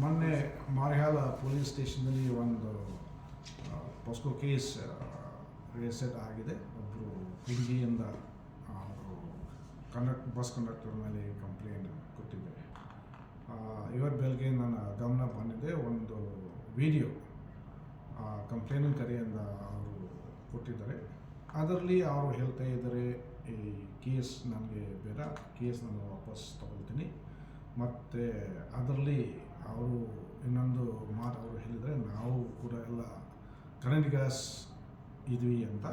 ಮೊನ್ನೆ ಮಾರಿಹಾಲ ಪೊಲೀಸ್ ಸ್ಟೇಷನ್ನಲ್ಲಿ ಒಂದು POCSO case register ಆಗಿದೆ. ಒಬ್ಬರು ಹಿಂದಿಯಿಂದ ಅವರು ಕಂಡಕ್ಟ್ ಬಸ್ ಕಂಡಕ್ಟರ್ ಮೇಲೆ ಕಂಪ್ಲೇಂಟ್ ಕೊಟ್ಟಿದ್ದಾರೆ. ಇವತ್ತು ಬೆಳಗ್ಗೆ ನನ್ನ ಗಮನ ಬಂದಿದೆ. ಒಂದು ವಿಡಿಯೋ ಕರೆಯಿಂದ ಅವರು ಕೊಟ್ಟಿದ್ದಾರೆ. ಅದರಲ್ಲಿ ಅವರು ಹೇಳ್ತಾ ಇದ್ದಾರೆ, ಈ ಕೇಸ್ ನನಗೆ ಬೇಡ, ಕೇಸ್ ನಾನು ವಾಪಸ್ ತಗೊಳ್ತೀನಿ. ಮತ್ತು ಅದರಲ್ಲಿ ಅವರು ಇನ್ನೊಂದು ಮಾತು ಅವರು ಹೇಳಿದರೆ, ನಾವು ಕೂಡ ಎಲ್ಲ ಕರೆಂಟ್ ಗ್ಯಾಸ್ ಇದ್ವಿ ಅಂತ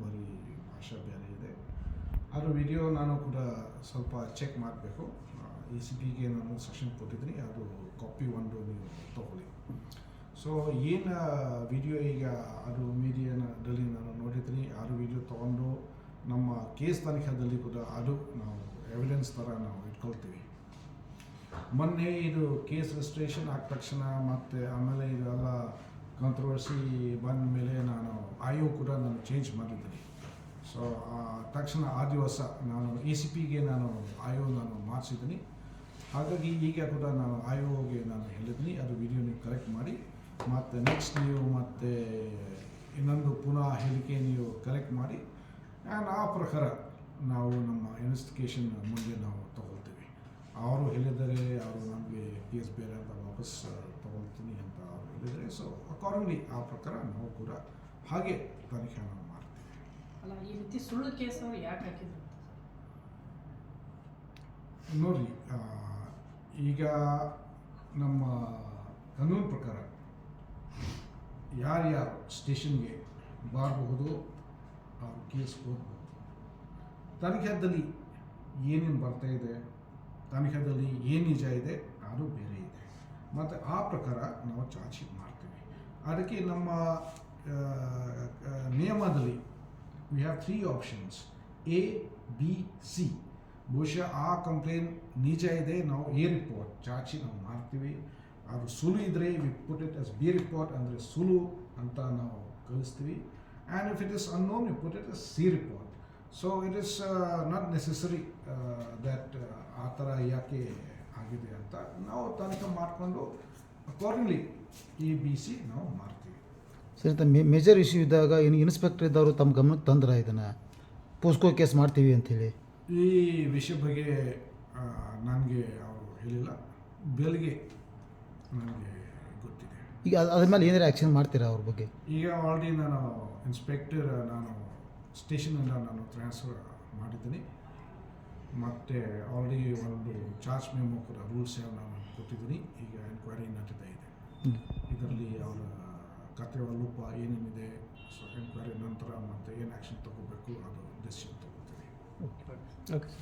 ಬರೀ ಭಾಷೆ ಬೇರೆ ಇದೆ. ಅದರ ವಿಡಿಯೋ ನಾನು ಕೂಡ ಸ್ವಲ್ಪ ಚೆಕ್ ಮಾಡಬೇಕು. ಈ ಸಿ ಪಿಗೆ ನಾನು ಸೆಷನ್ ಕೊಟ್ಟಿದ್ದೀನಿ, ಅದು ಕಾಪಿ ಒಂದು ನೀವು ತಗೊಳ್ಳಿ. ಸೊ ಏನು ವಿಡಿಯೋ ಈಗ ಅದು ಮೀಡಿಯಾದಲ್ಲಿ ನಾನು ನೋಡಿದ್ದೀನಿ ಅದು ವಿಡಿಯೋ ತೊಗೊಂಡು ನಮ್ಮ ಕೇಸ್ ತನಿಖೆಯಲ್ಲಿ ಕೂಡ ಅದು ನಾವು ಎವಿಡೆನ್ಸ್ ಥರ ನಾವು ಇಟ್ಕೊಳ್ತೀವಿ. ಮೊನ್ನೆ ಇದು ಕೇಸ್ ರಿಜಿಸ್ಟ್ರೇಷನ್ ಆದ ತಕ್ಷಣ ಮತ್ತು ಆಮೇಲೆ ಇದೆಲ್ಲ ಕಾಂಟ್ರವರ್ಸಿ ಬಂದ ಮೇಲೆ ನಾನು ಆಯೋ ಕೂಡ ನಾನು ಚೇಂಜ್ ಮಾಡಿದ್ದೀನಿ. ಸೊ ತಕ್ಷಣ ಆ ದಿವಸ ನಾನು ಎ ಸಿ ಪಿಗೆ ನಾನು ಆಯೋ ನಾನು ಮಾಡಿಸಿದ್ದೀನಿ. ಹಾಗಾಗಿ ಈಗ ಕೂಡ ನಾನು ಆಯೋಗೆ ನಾನು ಹೇಳಿದ್ದೀನಿ. ಅದು ವಿಡಿಯೋ ನೀವು ಕರೆಕ್ಟ್ ಮಾಡಿ. ಮತ್ತು ನೆಕ್ಸ್ಟ್ ನೀವು ಮತ್ತೆ ಇನ್ನೊಂದು ಪುನಃ ಹೇಳಿಕೆ ನೀವು ಕರೆಕ್ಟ್ ಮಾಡಿ. ಆ ಪ್ರಕಾರ ನಾವು ನಮ್ಮ ಇನ್ವೆಸ್ಟಿಗೇಷನ್ ಮುಂದೆ ನಾವು ತಗೊಳ್ತೀವಿ ಅವರು ಹೇಳಿದರೆ ಅವರು ನಮಗೆ ಕೇಸ್ ಬೇರೆ ಅಂತ ವಾಪಸ್ ತಗೊಳ್ತೀನಿ ಅಂತ ಅವರು ಹೇಳಿದರೆ ಸೊ ಅಕಾರ್ಡಿಂಗ್ಲಿ ಆ ಪ್ರಕಾರ ನಾವು ಕೂಡ ಹಾಗೆ ತನಿಖೆ ನಾವು ಮಾಡ್ತೀವಿ. ಅಲ್ಲ ಈ ರೀತಿ ಸುಳ್ಳು ಕೇಸ್ ಅವರು ಯಾಕೆ ಹಾಕಿದ್ರು? ಆ, ಈಗ ನಮ್ಮ ಕಾನೂನು ಪ್ರಕಾರ ಯಾರ್ಯಾರು ಸ್ಟೇಷನ್ಗೆ ಬರಬಹುದು ಅವರು ಕೇಸ್ ಹೋಗ್ಬೋದು ತನಿಖೆದಲ್ಲಿ ಏನೇನು ಬರ್ತಾ ಇದೆ ತನಿಖೆದಲ್ಲಿ ಏನು ನಿಜ ಇದೆ ಅದು ಬೇರೆ ಇದೆ. ಮತ್ತು ಆ ಪ್ರಕಾರ ನಾವು ಚಾರ್ಜ್ ಮಾಡ್ತೀವಿ. ಅದಕ್ಕೆ ನಮ್ಮ ನಿಯಮದಲ್ಲಿ we have three options A B C ಬಹುಶಃ ಆ ಕಂಪ್ಲೇಂಟ್ ನಿಜ ಇದೆ, ನಾವು ಎ ರಿಪೋರ್ಟ್ ಚಾರ್ಜ್ ನಾವು ಮಾಡ್ತೀವಿ. ಅದು ಸುಲು ಇದ್ದರೆ we put it S B report ಅಂದರೆ ಸುಲು ಅಂತ ನಾವು ಕಳಿಸ್ತೀವಿ and if it is unknown we put it S C report so it is not necessary that ಆ ಥರ ಯಾಕೆ ಆಗಿದೆ ಅಂತ ನಾವು ತನಿಖೆ ಮಾಡಿಕೊಂಡು ಅಕಾರ್ಡಿಂಗ್ಲಿ ಎ ಬಿ ಸಿ ನಾವು ಮಾಡ್ತೀವಿ. ಸರ್ ಮೇಜರ್ ಇಶ್ಯೂ ಇದ್ದಾಗ ಇನ್ನು ಇನ್ಸ್ಪೆಕ್ಟರ್ ಇದ್ದವರು ತಮ್ಮ ಗಮನಕ್ಕೆ ತಂದ್ರ ಇದನ್ನು? ಪೋಸ್ಕೋ ಕೇಸ್ ಮಾಡ್ತೀವಿ ಅಂಥೇಳಿ ಈ ವಿಷಯ ಬಗ್ಗೆ ನನಗೆ ಅವರು ಹೇಳಿಲ್ಲ. ಬೆಳಗ್ಗೆ ನನಗೆ ಗೊತ್ತಿದೆ. ಈಗ ಅದ್- ಅದ್ರ ಮೇಲೆ ಏನಾರು ಆ್ಯಕ್ಷನ್ ಮಾಡ್ತೀರಾ ಅವ್ರ ಬಗ್ಗೆ? ಈಗ ಆಲ್ರೆಡಿ ನಾನು ಇನ್ಸ್ಪೆಕ್ಟರ್ ನಾನು ಸ್ಟೇಷನಿಂದ ನಾನು ಟ್ರಾನ್ಸ್ಫರ್ ಮಾಡಿದ್ದೀನಿ. ಮತ್ತು ಆಲ್ರೆಡಿ ಒಂದು ಚಾರ್ಜ್ ಮೆಮೊ ಕೂಡ ರೂಲ್ಸ್ ನಾನು ಕೊಟ್ಟಿದ್ದೀನಿ. ಈಗ ಎನ್ಕ್ವೈರಿ ನಡೀತಾ ಇದೆ. ಇದರಲ್ಲಿ ಅವರ ಕತೆ ಲೋಪ ಏನೇನಿದೆ ಸೊ ಎನ್ಕ್ವೈರಿ ನಂತರ ಮತ್ತು ಏನು ಆ್ಯಕ್ಷನ್ ತಗೋಬೇಕು ಅದು ಡಿಸಿಷನ್ ತಗೋತೀವಿ ಓಕೆ